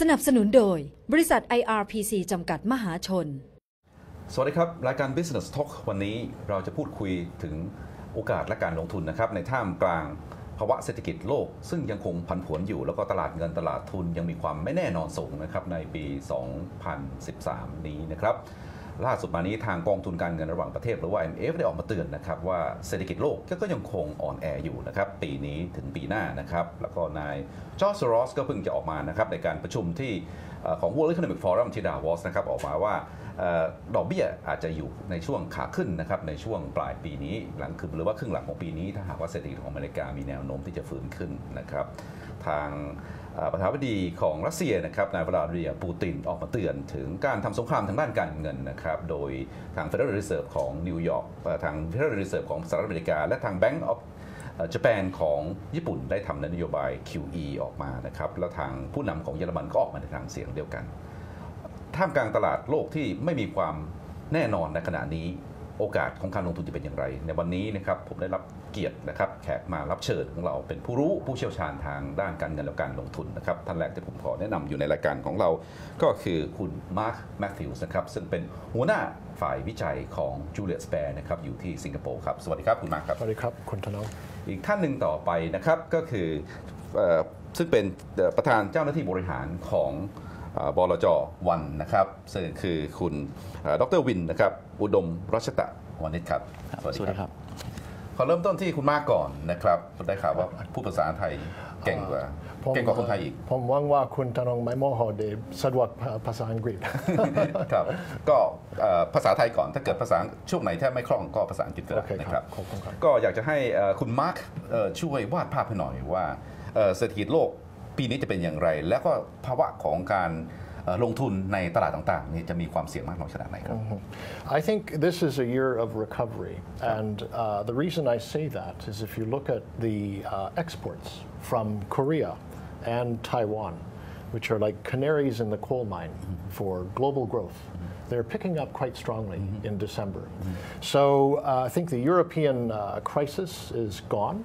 สนับสนุนโดย บริษัท IRPC จำกัดมหาชน สวัสดีครับ รายการ Business Talk วันนี้เราจะพูดคุยถึงโอกาสและการลงทุนนะครับ ในท่ามกลางภาวะเศรษฐกิจโลก ซึ่งยังคงผันผวนอยู่ แล้วก็ตลาดเงินตลาดทุนยังมีความไม่แน่นอนสูงนะครับในปี 2013 นี้นะครับ ล่าสุดมานี้ทางกองทุนการเงินระหว่างประเทศหรือว่า IMF ได้ออกมาเตือนนะครับว่าเศรษฐกิจโลกก็ยังคงอ่อนแออยู่นะครับปีนี้ถึงปีหน้านะครับแล้วก็นายจอร์จรอสก็เพิ่งจะออกมานะครับในการประชุมที่เอ่อของ World Economic Forum ที่ดาวอสนะครับออกมาว่าดอกเบี้ยอาจจะอยู่ในช่วงขาขึ้นนะครับในช่วงปลายปีนี้หลังคือหรือว่าครึ่งหลังของปีนี้ ถ้าหากว่าเศรษฐกิจของอเมริกามีแนวโน้มที่จะฟื้นขึ้นนะครับทาง ประธานาธิบดีของรัสเซียนะครับนายวลาดิเมียร์ปูตินออกมาเตือนถึงการทำสงครามทางด้านการเงินนะครับโดยทาง Federal Reserve ของนิวยอร์กทาง Federal Reserve ของสหรัฐอเมริกา และทาง Bank of ญี่ปุ่นของญี่ปุ่นได้ทำนโยบาย QE ออกมานะครับแล้วทางผู้นำของเยอรมันก็ออกมาในทางเสียงเดียวกัน ท่ามกลางตลาดโลกที่ไม่มีความแน่นอนในขณะนี้โอกาสของการลงทุนจะเป็นอย่างไร ในวันนี้นะครับผมได้รับ เกียรตินะครับแขกมารับเชิญของเราเป็นผู้รู้ผู้เชี่ยวชาญทางด้านการเงินและการลงทุนนะครับท่านแรกที่ผมขอแนะนำอยู่ในรายการของเรา ก็คือคุณมาร์คแมทธิวส์นะครับซึ่งเป็นหัวหน้าฝ่ายวิจัยของจูเลียสแปร์นะครับอยู่ที่สิงคโปร์ครับสวัสดีครับคุณมาร์คครับสวัสดีครับคุณธนงอีกท่านหนึ่งต่อไปนะครับก็คือเอ่อซึ่งเป็นเอ่อประธานเจ้าหน้าที่บริหารของเอ่อบลจวันนะครับซึ่งคือคุณเอ่อดรวินนะครับ อุดมรัชตะวานิชครับ สวัสดีครับข อเริ่มต้นที่คุณมากก่อนนะครับได้ข่าวว่าผู้ภาษาไทยเก่งกว่าผมเก่งกว่าคนไทยอีก ผมหวังว่าคุณธนงไม่โมโหเดยวสะดวกภาษาอังกฤษครับก็เอ่อภาษาไทยก่อนถ้าเกิดภาษาช่วงไหนแทบไม่คล่องก็ภาษาอังกฤษก็โอได้เคนะคครัรับบขอบคุณครับก็อยากจะให้เอ่อคุณมาร์คเอ่อช่วยวาดภาพให้หน่อยว่าเอ่อเศรษฐกิจโลกปีนี้จะเป็นอย่างไร แล้วก็ภาวะของการเอ่อ ลงทุนในตลาดต่างๆนี่จะมีความเสี่ยงมากน้อยขนาดไหนครับ I think this is a year of recovery, and uh, the reason I say that is if you look at the uh, exports from Korea and Taiwan, which are like canaries in the coal mine for global growth. They're picking up quite strongly in December. So uh, I think the European uh, crisis is gone.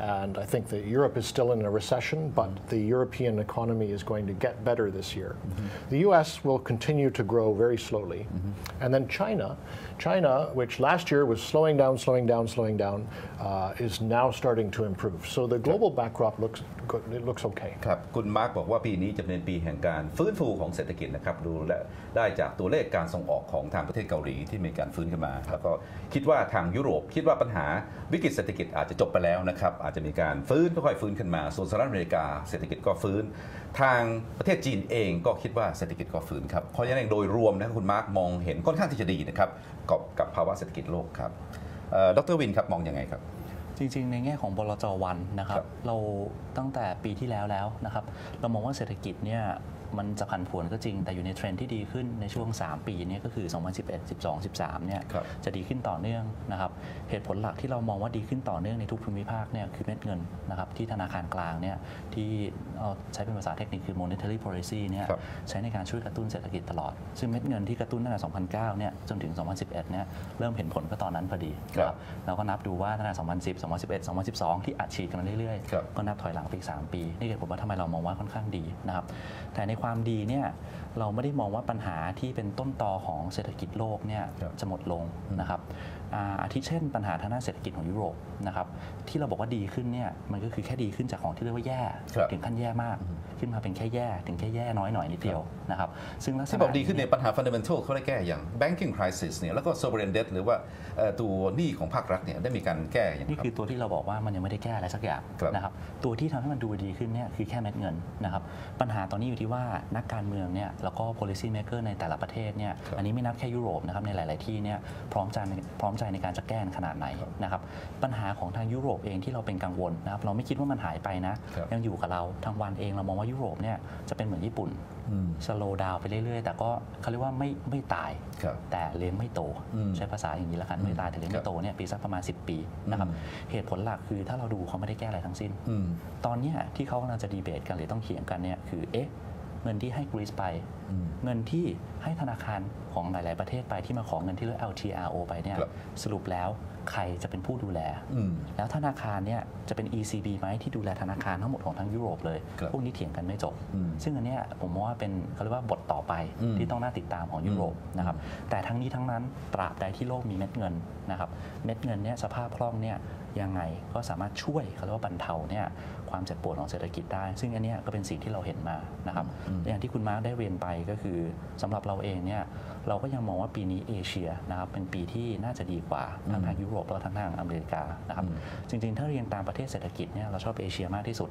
And I think that Europe is still in a recession, but mm-hmm. the European economy is going to get better this year. Mm-hmm. The US will continue to grow very slowly. Mm-hmm. And then China, China, which last year was slowing down, slowing down, slowing down, uh, is now starting to improve. So the global backdrop looks good, it looks okay. ครับ คุณมาร์กบอกว่าปีนี้จะเป็นปีแห่งการฟื้นฟูของเศรษฐกิจนะครับดูและได้จากตัวเลขการส่งออกของทางประเทศเกาหลีที่มีการฟื้นขึ้นมา แล้วก็คิดว่าทางยุโรปคิดว่าปัญหาวิกฤตเศรษฐกิจอาจจะจบไปแล้วนะครับ อาจจะมีการฟื้นค่อยๆฟื้นขึ้นมา ส่วนสหรัฐอเมริกาเศรษฐกิจก็ฟื้น ทางประเทศจีนเองก็คิดว่าเศรษฐกิจก็ฟื้นครับเพราะฉะนั้นโดยรวมนะคุณมาร์กมองเห็นค่อนข้างที่จะดีนะครับกับภาวะเศรษฐกิจโลกครับเอ่อดรวินครับมองยังไงครับ จริง ๆ ในแง่ของบลจวันนะครัครับบเราตั้งแต่ปีที่แล้วแล้วนะครับ เรามองว่าเศรษฐกิจเนี่ย มันจะผันผวนก็จริงแต่อยู่ในเทรนด์ที่ดีขึ้นในช่วง 3 ปีเนี้ก็คือ 2011 12 13เนี่ยครับจะดีขึ้นต่อเนื่องนะครับเหตุผลหลักที่เรามองว่าดีขึ้นต่อเนื่องในทุกภูมิภาคเนี่ยคือเม็ดเงินนะครับที่ธนาคารกลางเนี่ยที่เอ่อใช้เป็นภาษาเทคนิคคือ monetary policy เนี่ยครับใช้ในการช่วยกระตุ้นเศรษฐกิจตลอด ซึ่งเม็ดเงินที่กระตุ้นตั้งแต่ 2009 เนี่ยจนถึง 2011 เนี่ยเริ่มเห็นผลก็ตอนนั้นพอดีครับนะเราก็นับดูว่าตั้งแต่ 2010 2011 2012 ที่อัดฉีดกันมาเรื่อยครับๆก็นับถอยหลังไปอีก 3 ปี นี่คือผมว่าทำไมเรามองว่าค่อนข้างดีนะครับแต่ในความดีเนี่ย เราไม่ได้มองว่าปัญหาที่เป็นต้นตอของเศรษฐกิจโลกเนี่ยครับจะหมดลงนะครับอ่าอาทิเช่นปัญหาทางด้านเศรษฐกิจของยุโรปนะครับที่เราบอกว่าดีขึ้นเนี่ยมันก็คือแค่ดีขึ้นจากของที่เรียกว่าแย่ครับถึงขั้นแย่มาก ขึ้นมาเป็นแค่แย่ ถึงแค่แย่น้อยหน่อยนิดเดียวนะครับซึ่งลักษณะที่บอกดีขึ้นเนี่ยปัญหา fundamental เขาได้แก้อย่าง banking crisis เนี่ยแล้วก็ sovereign debt หรือว่าเอ่อตัวหนี้ของภาครัฐเนี่ยได้มีการแก้อย่างไรนี่ครับคือตัวที่เราบอกว่ามันยังไม่ได้แก้อะไรสักอย่างครับนะครับตัวที่ทำให้มันดูดีขึ้นเนี่ยคือแค่เม็ดเงินนะครับปัญหาตอนนี้อยู่ที่ว่านักการเมืองเนี่ยแล้วก็ policy maker ในแต่ละประเทศเนี่ยครับอันนี้ไม่นับแค่ยุโรปนะครับในหลาย ๆ ที่เนี่ยพร้อมใจพร้อมใจในการจะแก้ขนาดไหนนะครับปัญหาของทางยุโรปเองที่เราเป็นกังวลนะครับเราไม่คิดว่ามันหายไปนะครับยังอยู่กับเราทางวันเองเรามองว่ายุโรปเนี่ยจะเป็นเหมือนญี่ปุ่นอืมสโลดาวไปเรื่อย ๆ แต่ก็เขาเรียกว่าไม่ไม่ตายครับแต่เลี้ยงไม่โตอืมใช้ภาษาอย่างนี้ละกันไม่ตายแต่เลี้ยงครัไม่บโตเนี่ยปีสักประมาณ 10 ปีนะครับอืมเหตุผลหลักคือถ้าเราดูเขาไม่ได้แก้อะไรทั้งสิ้นอืมตอนเนี้ยที่เขากำลังจะดีเบตกันหรือต้องเถียงกันเนี่ยคือเอ๊ะ เงินที่ให้กรีซไป เงินที่ให้ธนาคารของหลาย ๆ ประเทศไปที่มาขอเงินที่เรียก LTRO ไปเนี่ยครับสรุปแล้วใครจะเป็นผู้ดูแลอืมแล้วธนาคารเนี่ยจะเป็น ECB ไหมที่ดูแลธนาคารทั้งหมดของทั้งยุโรปเลยครับพวกนี้เถียงกันไม่จบอืมซึ่งอันเนี้ยผมมองว่าเป็นเขาเรียกว่าบทต่อไปอืมที่ต้องน่าติดตามของยุโรปนะครับแต่ทั้งนี้ทั้งนั้นตราบใดที่โลกมีเม็ดเงินนะครับเม็ดเงินเนี่ยสภาพคล่องเนี่ย ยังไงก็สามารถช่วยเขาเรียกว่าบรรเทาเนี่ยความเจ็บปวดของเศรษฐกิจได้ ซึ่งอันเนี้ยก็เป็นสิ่งที่เราเห็นมานะครับอย่างที่คุณมาร์คได้เรียนไปก็คือสำหรับเราเองเนี่ยเราก็ยังมองว่าปีนี้เอเชียนะครับเป็นปีที่น่าจะดีกว่าทั้งทางยุโรปแล้วทั้งทางอเมริกานะครับจริงๆ ถ้าเรียงตามประเทศเศรษฐกิจเนี่ยเราชอบเอเชียมากที่สุด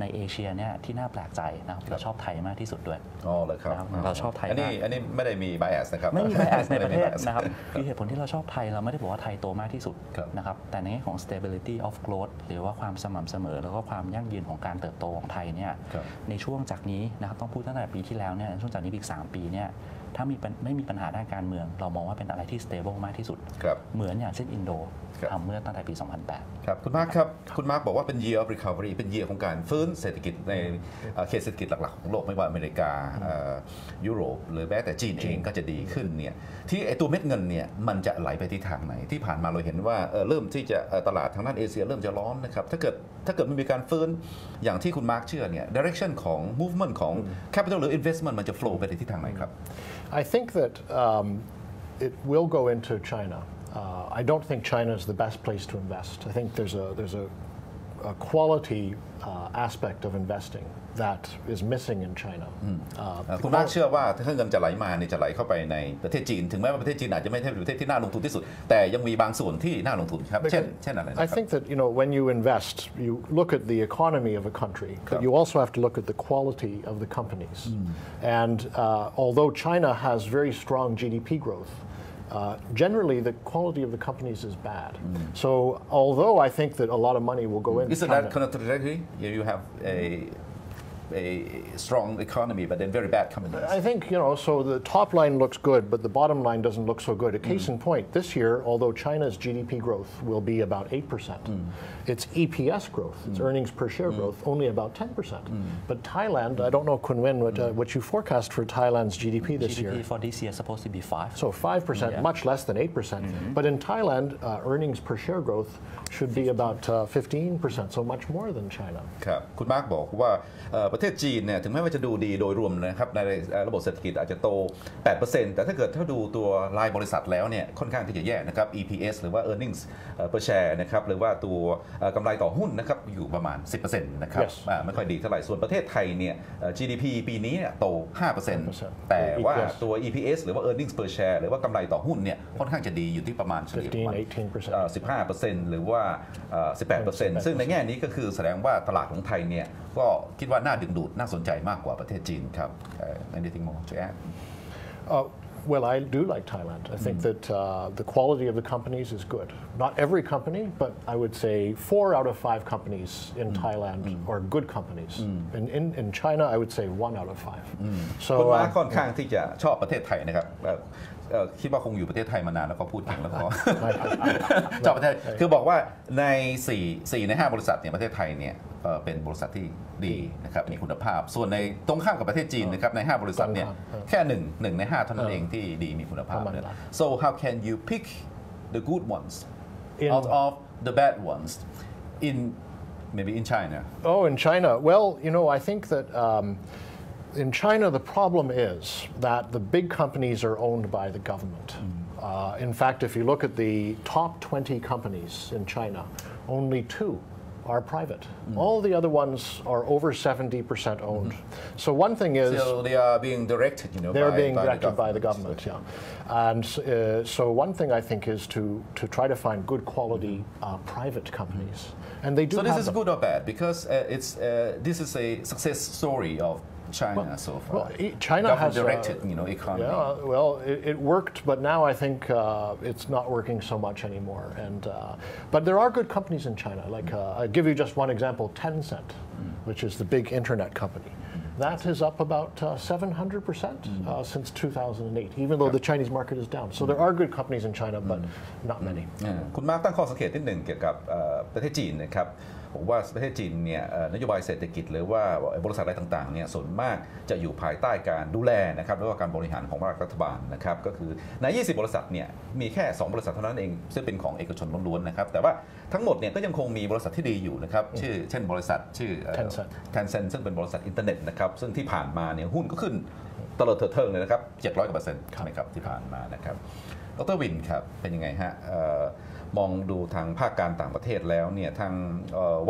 ในเอเชียเนี่ยที่น่าแปลกใจนะครับเราชอบไทยมากที่สุดด้วยอ๋อเลยครับนะครับเราชอบไทยอันนี้มากอันนี้ไม่ได้มี bias นะครับไม่มี bias ในประเทศไม่ได้มี bias นะครับคือเหตุผลที่เราชอบไทยเราไม่ได้บอกว่าไทยโตมากที่สุดครับนะครับแต่ในแง่ของ stability of growth หรือว่าความสม่ำเสมอ แล้วก็ความยั่งยืนของการเติบโตของไทยเนี่ยครับในช่วงจากนี้นะครับต้องพูดตั้งแต่ปีที่แล้วเนี่ยช่วงจากนี้อีก 3 ปีเนี่ย ถ้ามีปัญไม่มีปัญหาด้านการเมือง เรามองว่าเป็นอะไรที่ stable มากที่สุดครับเหมือนอย่างเช่นอินโดครับทำเมื่อตั้งแต่ปี 2008 ครับ คุณมาร์คครับ คุณมาร์คบอกว่าเป็น year of recovery เป็น year ของการฟื้นเศรษฐกิจในเอ่อเขตเศรษฐกิจหลัก ๆ ของโลกไม่ว่าอเมริกาเอ่อยุโรป หรือแม้แต่จีนเองก็จะดีขึ้นเนี่ยที่ไอตัวเม็ดเงินเนี่ยมันจะไหลไปที่ทางไหนที่ผ่านมาเราเห็นว่าเอ่อเริ่มที่จะเอ่อตลาดทางด้านเอเชียเริ่มจะร้อนนะครับถ้าเกิด ถ้าเกิดมันมีการฟื้นอย่างที่คุณมาร์กเชื่อเนี่ย direction ของ movement ของ capital หรือ investment มันจะ flow ไปในทิศทางไหนครับ I think that um, it will go into China. Uh, I don't think China is the best place to invest. I think there's a there's a, a quality uh, aspect of investing that is missing in China. Uh, เอ่อคุณมาร์คเชื่อว่าถ้าเงินจะไหลมาเนี่ยจะไหลเข้าไปในประเทศจีน ถึงแม้ว่าประเทศจีนอาจจะไม่ใช่ประเทศที่น่าลงทุนที่สุด แต่ยังมีบางส่วนที่น่าลงทุนครับ เช่น เช่นอะไรนะค I รับ think that you know when you invest, you look at the economy of a country, but you also have to look at the quality of the companies. And uh, although China has very strong GDP growth, uh, generally the quality of the companies is bad. So although I think that a lot of money will go into Isn't China, that contradictory? You have a a strong economy, but then very bad companies. I think, you know, so the top line looks good, but the bottom line doesn't look so good. A case in point, this year, although China's GDP growth will be about 8%, its EPS growth, its earnings per share growth, only about 10%. But Thailand, I don't know, Kun Win, what, uh, what you forecast for Thailand's GDP this year. GDP for this year supposed to be five So 5%, Yeah. much less than 8%. percent But in Thailand, uh, earnings per share growth should be about uh, 15%, so much more than China. ครับคุณมาร์กบอกว่าเอ่อ ประเทศจีนเนี่ยถึงแม้ว่าจะดูดีโดยรวมนะครับในเอ่อระบบเศรษฐกิจอาจจะโต 8%แต่ถ้าเกิดถ้าดูตัวรายบริษัทแล้วเนี่ยค่อนข้างที่จะแย่นะครับ EPS หรือว่า earnings เอ่อ per share นะครับหรือว่าตัวเอ่อกำไรต่อหุ้นนะครับอยู่ประมาณ 10%นะครับ Yes อ่าไม่ค่อยดีเท่าไหร่ส่วนประเทศไทยเนี่ยเอ่อ GDP ปีนี้เนี่ยโต 5%แต่ว่า EPS ตัว EPS หรือว่า earnings per share หรือว่ากำไรต่อหุ้นเนี่ยค่อนข้างจะดีอยู่ที่ประมาณเฉลี่ยประมาณ15 18%เอ่อ15%หรือว่าเอ่อ18%ซึ่งในแง่นี้ก็คือแสดงว่าตลาดของไทยเนี่ยก็คิดว่าน่าดึงดูดน่าสนใจมากกว่าประเทศจีนครับเอ่อ anything more to add Uh, well, I do like Thailand. I think that uh, the quality of the companies is good. Not every company, but I would say four out of five companies in Thailand are good companies. In, in, in China, I would say one out of five. คุณ So มา uh, ค่อนข้างที่จะชอบประเทศไทยนะครับเอ่อเอ่อ คิดว่าคงอยู่ประเทศไทยมานานแล้วก็พูดถึงแล้วก็ชอบประเทศคือบอกว่าใน 4 4ใน 5 บริษัทเนี่ยประเทศไทยเนี่ยเอ่อเป็นบริษัทที่ดีนะครับมีคุณภาพ ส่วนในตรงข้ามกับประเทศจีนนะครับใน 5 บริษัทเนี่ยตรงข้ามเออแค่หนึ่งหนึ่งใน 5 เท่านั้นเองที่ดีมีคุณภาพประมาณเนี่ยนั้น so how can you pick the good ones In- out of the bad ones in maybe in China Oh, in China. Well, you know, I think that um, in China, the problem is that the big companies are owned by the government. Uh, in fact, if you look at the top 20 companies in China, only two are private. All the other ones are over 70% owned. So one thing is. so they are being directed you know They're by, being by directed the by the government, yeah. And uh, so one thing I think is to, to try to find good quality uh, private companies. And they do So this is them. good or bad? Because uh, it's uh, this is a success story of China so far. Well, e- China has uh, directed, you know, economy. Yeah, well, it, it worked, but now I think uh, it's not working so much anymore. And uh, but there are good companies in China. Like uh, I'll give you just one example: Tencent, which is the big internet company. That is up about uh, 700 percent uh, since 2008, even though the Chinese market is down. So there are good companies in China, but not many. อ่าคุณมาร์คตั้งข้อสังเกตนิดหนึ่งเกี่ยวกับเอ่อประเทศจีนนะครับ ผมว่าประเทศจีนเนี่ยเอ่อนโยบายเศรษฐกิจหรือว่าบริษัทอะไรต่างๆเนี่ยส่วนมากจะอยู่ภายใต้การดูแลนะครับหรือว่าการบริหารของรัฐบาลนะครับก็คือใน 20 บริษัทเนี่ยมีแค่ 2 บริษัทเท่านั้นเองซึ่งเป็นของเอกชนล้วนๆนะครับแต่ว่าทั้งหมดเนี่ยก็ยังคงมีบริษัทที่ดีอยู่นะครับชื่อเช่นบริษัทชื่อ Tencent Tencent ซึ่งเป็นบริษัทอินเทอร์เน็ตนะครับซึ่งที่ผ่านมาเนี่ยหุ้นก็ขึ้นตลอดเถิดเทิงเลยนะครับ700กว่าเปอร์เซ็นต์ใช่ไหมครับที่ผ่านมานะครับดรวินครับเป็นยังไงฮะเอ่อ มองดูทางภาคการต่างประเทศแล้วเนี่ยทาง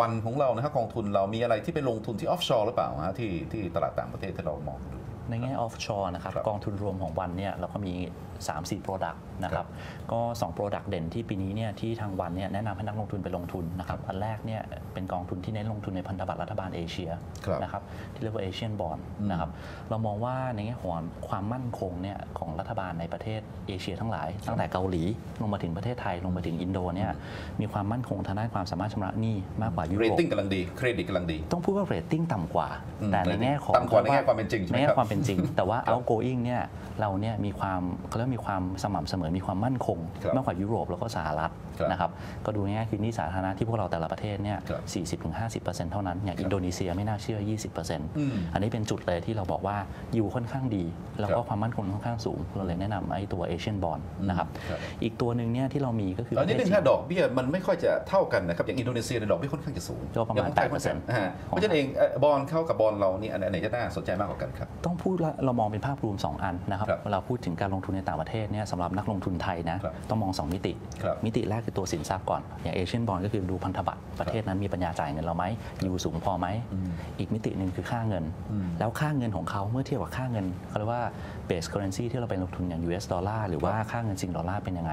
วันของเรานะครับกองทุนเรามีอะไรที่ไปลงทุนที่ออฟชอร์หรือเปล่าฮะที่ที่ตลาดต่างประเทศที่เรามองดู ในแง่ offshore นะครับครับกองทุนรวมของวันเนี่ยเราก็มี 3-4 Product นะครับก็ 2 Product เด่นที่ปีนี้เนี่ยที่ทางวันเนี่ยแนะนำให้นักลงทุนไปลงทุนนะครับอันแรกเนี่ยเป็นกองทุนที่เน้นลงทุนในพันธบัตรรัฐบาลเอเชียครับนะครับที่เรียกว่าเอเชียนบอลอืมนะครับเรามองว่าในแง่ของความมั่นคงเนี่ยของรัฐบาลในประเทศเอเชียทั้งหลาย ตั้งแต่เกาหลีลงมาถึงประเทศไทยลงมาถึงอินโดเนี่ยมีความมั่นคงทางด้านความสามารถชำระหนี้มากกว่ายุเรโรตปติ้งกำลังดีเครดิตกำลังดี ต้องพูดว่าเรตติ้งต่ำกว่าอืมแต่ในแง่ของต่ำกว่าในแง่ความเป็นจริงใช่ไหมในแง่ครับความเป็นจริง แต่ว่า outgoing เนี่ยเราเนี่ยมีความเขาเรียกว่ามีความสม่ำเสมอมีความมั่นคงครับมากกว่ายุโรปแล้วก็สหรัฐครับนะครับก็ดูง่ายๆคือหนี่สาธารณะที่พวกเราแต่ละประเทศเนี่ยครับ40-50%เท่านั้นอย่างอินโดนีเซียไม่น่าเชื่อ 20%อืมอันนี้เป็นจุดเลยที่เราบอกว่าอยู่ค่อนข้างดี แล้วก็ครับความมั่นคงค่อนข้างสูงเราเลยแนะนำไอ้ตัวเอเชียนบอลอืมนะครับครับอีกตัวหนึ่งเนี่ยที่เรามีก็คือตอนนี้ประนึเทศงจีถ้านดอกเบี้ยมันไม่ค่อยจะเท่ากันนะครับอย่างอินโดนีเซียในยดอกเบี้ยค่อนข้างจะสูงก็ประมาณอย่งของไทย8%อ่าเพราะฉะนั้นเองเอ่อบอลเข้ากับบอลเรานี่อันไหนจะน่าสนใจมากกว่ากันครับต้องพูดว่าเรามองเป็นภาพรวม 2 อันนะครับครับเวลาพูดถึงการลงทุนในต่างประเทศเนี่ยสำหรับนักลงทุนไทยนะครับต้องมอง 2 มิติครับมิติแรกคือตัวสินทรัพย์ก่อน อย่างเอเชียนบอลก็คือดูพันธบัตรประเทศนั้นมีปัญญาจ่ายเงินเราไหมอยู่สูงพอไหม อีกมิติหนึ่งคือค่าเงินอืมแล้วค่าเงินของเขาเมื่อเทียบกับค่าเงินเขาเรียกว่า base currency ที่เราไปลงทุนอย่าง US ดอลลาร์หรือว่าค่าเงินสิงห์ดอลลาร์เป็นยังไง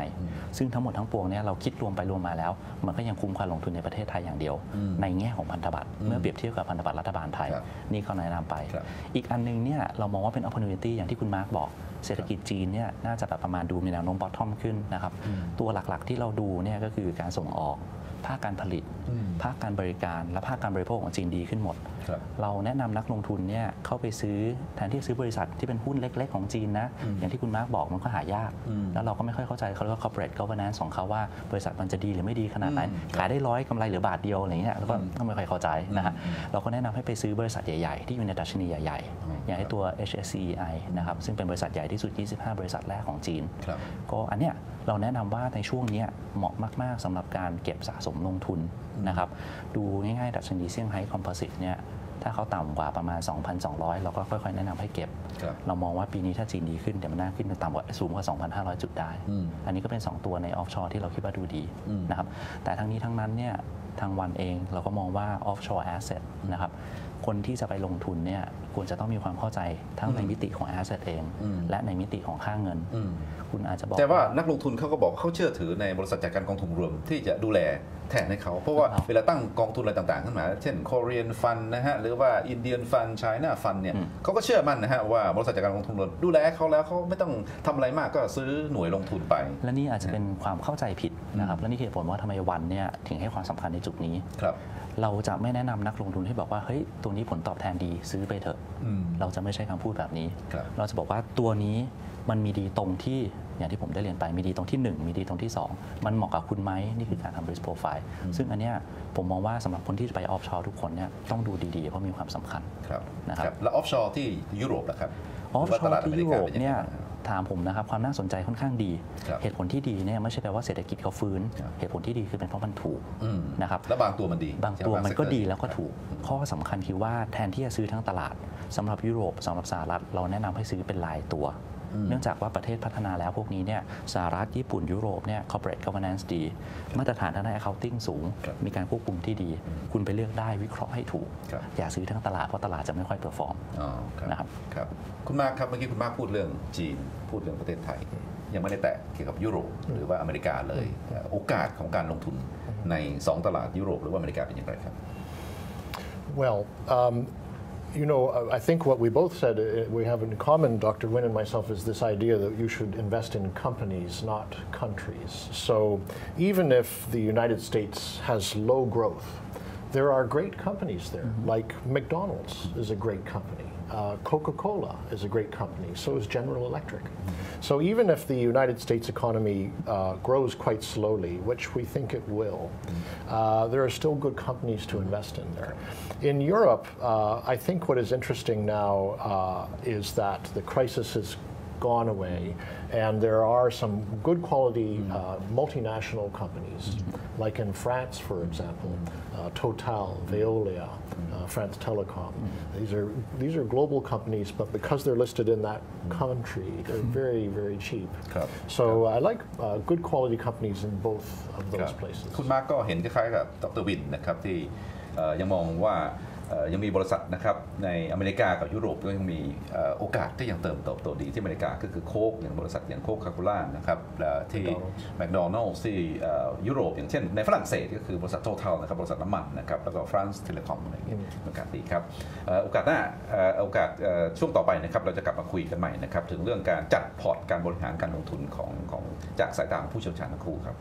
ซึ่งทั้งหมดทั้งปวงเนี่ยเราคิดรวมไปรวมมาแล้ว มันก็ยังคุ้มค่าลงทุนในประเทศไทยอย่างเดียวอืมในแง่ของพันธบัตรเมื่อเปรียบเทียบกับพันธบัตรรัฐบาลไทยครับนี่เขาแนะนำไปครับอีกอันหนึงเนี่ยเรามองว่าเป็น opportunity อย่างที่คุณมาร์กบอก เศรษฐกิจจีนเนี่ยน่าจะแบบประมาณดูมีแนวโน้ม bottom ขึ้นนะครับ ตัวหลักๆที่เราดูเนี่ยก็คือการส่งออก ภาคการผลิตอืมภาคการบริการ และภาคการบริโภคของจีนดีขึ้นหมดครับเราแนะนำนักลงทุนเนี่ยเข้าไปซื้อแทนที่จะซื้อบริษัทที่เป็นหุ้นเล็ก ๆ ของจีนนะอย่างที่คุณมาร์กบอกมันก็หายากอืมแล้วเราก็ไม่ค่อยเข้าใจเขาเรียกว่า corporate governance ของเขาว่าบริษัทมันจะดีหรือไม่ดีขนาดไหนอืมครับขายได้ร้อยกำไรเหลือบาทเดียวอะไรเงี้ยแล้วก็อืมก็ไม่ค่อยเข้าใจนะฮะอืมเราก็แนะนำให้ไปซื้อบริษัทใหญ่ๆ ที่อยู่ในดัชนีใหญ่อืมๆอย่างไอ้ตัว HSCEI นะครับซึ่งเป็นบริษัทใหญ่ที่สุด 25 บริษัทแรกของจีนครับก็อันเนี้ยเราแนะนำว่าในช่วงเนี้ยเหมาะมากๆสำหรับการเก็บสะสมลงทุนนะครับดูง่ายๆดัชนีเซี่ยงไฮ้คอมโพสิตเนี่ยถ้าเขาต่ำกว่าประมาณ 2,200 เราก็ค่อยๆ แนะนำให้เก็บครับเรามองว่าปีนี้ถ้าจีนดีขึ้นเดี๋ยวมันน่าขึ้นไปต่ำกว่าสูงกว่า 2,500 จุดได้อืมอันนี้ก็เป็น 2 ตัวในออฟชอร์ที่เราคิดว่าดูดีอืมนะครับแต่ทั้งนี้ทั้งนั้นเนี่ยทางวันเองเราก็มองว่าออฟชอร์แอสเซทนะครับคนที่จะไปลงทุนเนี่ยควรจะต้องมีความเข้าใจทั้งในมิติของแอสเซทเองอืมและในมิติของค่าเงินอืมคุณอาจจะบอกแต่ว่านักลงทุนเขาก็บอกว่าเขาเชื่อถือในบริษัทจัดการกองทุนรวมที่จะดูแล แทนให้เขา เพราะว่าครับเวลาตั้งกองทุนอะไรต่างๆขึ้นมาเช่น Korean Fund นะฮะหรือว่า Indian Fund China Fund เนี่ยอืมเขาก็เชื่อมั่นนะฮะว่าบริษัทจัดการกองทุนรวมดูแลเขาแล้วเขาไม่ต้องทำอะไรมากก็ซื้อหน่วยลงทุนไป และนี่อาจจะเป็นความเข้าใจผิดนะครับและนี่คือเหตุผลว่าทำไมวันเนี่ยถึงให้ความสำคัญในจุดนี้ครับเราจะไม่แนะนำนักลงทุนให้บอกว่าเฮ้ยตัวนี้ผลตอบแทนดีซื้อไปเถอะอืมเราจะไม่ใช่คำพูดแบบนี้ครับเราจะบอกว่าตัวนี้มันมีดีตรงที่ อย่างที่ผมได้เรียนไปมีดีตรงที่ 1 มีดีตรงที่ 2 มันเหมาะกับคุณไหมนี่คือการทำ risk profile ซึ่งอันเนี้ยผมมองว่าสำหรับคนที่จะไปออฟชอร์ทุกคนเนี่ยต้องดูดีๆ เพราะมีความสำคัญครับนะครับแล้วออฟชอร์ที่ยุโรปล่ะครับออฟหว่าชอตลาดร์อที่เมริยุกาโรปป็งไงเนี่ยบ้างถามผมนะครับความน่าสนใจค่อนข้างดีครับเหตุผลที่ดีเนี่ยไม่ใช่แปลว่าเศรษฐกิจเขาฟื้นครับเหตุผลที่ดีคือเป็นเพราะมันถูกอืมนะครับแล้วบางตัวมันดี บางตัวมันก็ดีแล้วก็ครับถูก ข้อสำคัญคือว่าแทนที่จะซื้อทั้งตลาดสำหรับยุโรปสำหรับสหรัฐเราแนะนำให้ซื้อเป็นรายตัวอืม เนื่องจากว่าประเทศพัฒนาแล้วพวกนี้เนี่ยสหรัฐญี่ปุ่นยุโรปเนี่ย corporate governance ดี มาตรฐานทางด้าน accounting สูงครับมีการควบคุมที่ดี คุณไปเลือกได้วิเคราะห์ให้ถูกครับอย่าซื้อทั้งตลาด เพราะตลาดจะไม่ค่อยเ e อร์ฟอร์มอ๋อครับนะครับครับคุณมาร์คครับเมื่อกี้คุณมาร์คพูดเรื่องจีนพูดเรื่องประเทศไทย ยังไม่ได้แตะเกี่ยวกับยุโรปหรือว่าอเมริกาเลยเอ่อโอกาสของการลงทุนใน 2 ตลาดยุโรปหรือว่าอเมริกาเป็นอย่างไรครับ Well, um, you know, I think what we both said uh, we have in common, Dr. Wynn and myself, is this idea that you should invest in companies, not countries. So even if the United States has low growth, there are great companies there, like McDonald's is a great company. Uh, Coca Cola is a great company, so is General Electric. So even if the United States economy uh, grows quite slowly, which we think it will, uh, there are still good companies to invest in there. In Europe, uh, I think what is interesting now uh, is that the crisis has gone away, and there are some good quality uh, multinational companies, like in France, for example, uh, Total, Veolia, uh, France Telecom. These are these are global companies, but because they're listed in that country, they're very very cheap. ครับ So I like uh, good quality companies in both of ครั those บ places. คุณมาร์กก็เห็นคล้ายๆกับดรวินนะครับที่เอ่อยังมองว่าเอ่อ ยังมีบริษัทนะครับในอเมริกากับยุโรปก็ยังมีโอกาสที่ยังเติมเติบโตดีที่อเมริกาก็คือโค้กอย่างบริษัทอย่างโค้กคาโคล่านะครับที่แมคโดนัลล์ที่ยุโรปอย่างเช่นในฝรั่งเศสก็คือบริษัทโทเทลนะครับบริษัทน้ำมันนะครับแล้วก็ฟรานซ์เทเลคอมอะไรอย่างเงี้ยโอกาสดีครับโอกาสหน้าโอกาสช่วงต่อไปนะครับเราจะกลับมาคุยกันใหม่นะครับถึงเรื่องการจัดพอร์ตการบริหารการลงทุนของของจากสายตาของผู้เชี่ยวชาญทั้งคู่ครับ